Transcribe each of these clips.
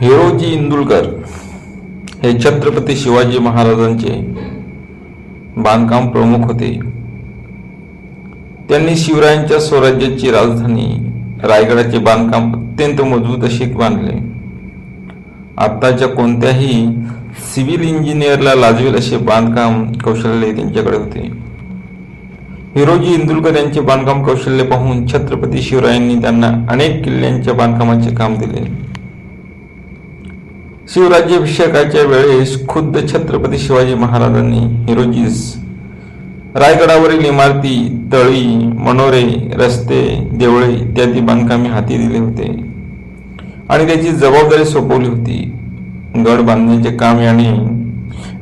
हिरोजी इंदुलकर हे छत्रपती शिवाजी महाराजांचे बांधकाम प्रमुख होते. त्यांनी शिवरायांच्या स्वराज्याची राजधानी रायगडाचे बांधकाम अत्यंत मजबूत असे बांधले आत्ताच्या कोणत्याही सिव्हिल इंजिनियरला लाजवेल असे बांधकाम कौशल्य त्यांच्याकडे होते. हिरोजी इंदुलकर यांचे बांधकाम कौशल्य पाहून छत्रपती शिवरायांनी त्यांना अनेक किल्ल्यांच्या बांधकामाचे काम दिले. शिवराज्याभिषेकाच्या वेळेस खुद्द छत्रपती शिवाजी महाराजांनी हिरोजीस रायगडावरील इमारती तळी मनोरे रस्ते देवळे इत्यादी बांधकामे हाती दिले होते. आणि त्याची जबाबदारी सोपवली होती. गड बांधण्याचे काम याने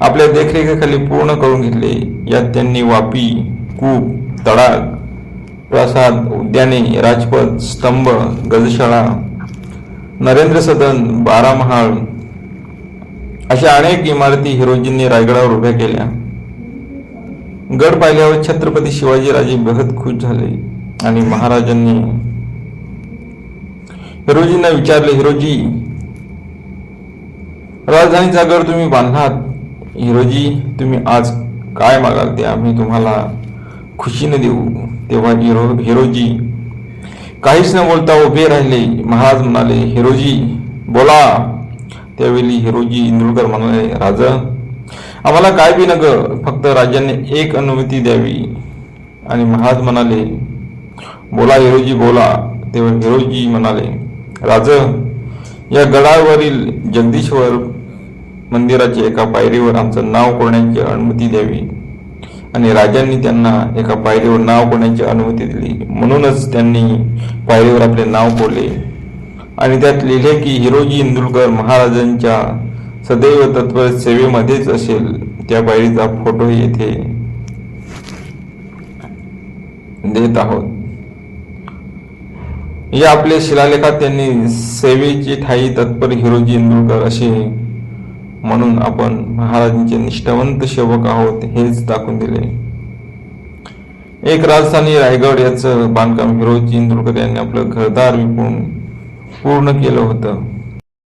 आपल्या देखरेखीखाली पूर्ण करून घेतले. यात त्यांनी वापी कूप तडाग प्रासाद उद्याने राजपथ स्तंभ गजशाळा नरेंद्र सदन बारामहाळ अशा अनेक इमारती हिरोजींनी रायगडावर उभ्या केल्या. गड पाहिल्यावर छत्रपती शिवाजीराजे बेहद खुश झाले आणि महाराजांनी हिरोजींना विचारले हिरोजी राजधानीचा गड तुम्ही बांधलात? हिरोजी तुम्ही आज काय मागाल ते आम्ही तुम्हाला खुशीने देऊ. तेव्हा हिरो हिरोजी काहीच न बोलता उभे राहिले. महाराज म्हणाले हिरोजी बोला. त्यावेळी हिरोजी इंदुरकर म्हणाले राजा. आम्हाला काय बी नग फक्त राजाने एक अनुमती द्यावी. आणि महाराज म्हणाले बोला हिरोजी बोला. तेव्हा हिरोजी म्हणाले राज या गडावरील जगदीश्वर मंदिराच्या एका पायरीवर आमचं नाव कोरण्याची अनुमती द्यावी? आणि राजांनी त्यांना एका पायरीवर नाव कोरण्याची अनुमती दिली? म्हणूनच त्यांनी पायरीवर आपले नाव कोरले. आणि त्यात लिहिले की हिरोजी इंदुलकर महाराजांच्या सदैव तत्पर सेवेमध्येच असेल. त्या पायरीचा फोटो येथे देत आहोत. या आपल्या शिलालेखात त्यांनी सेवेची ठाई तत्पर हिरोजी इंदुलकर असे म्हणून आपण महाराजांचे निष्ठावंत सेवक आहोत हेच दाखवून दिले. एक राजधानी रायगड याचं बांधकाम हिरोजी इंदुलकर यांनी आपलं घरदार विकून पूर्ण केलं होतं.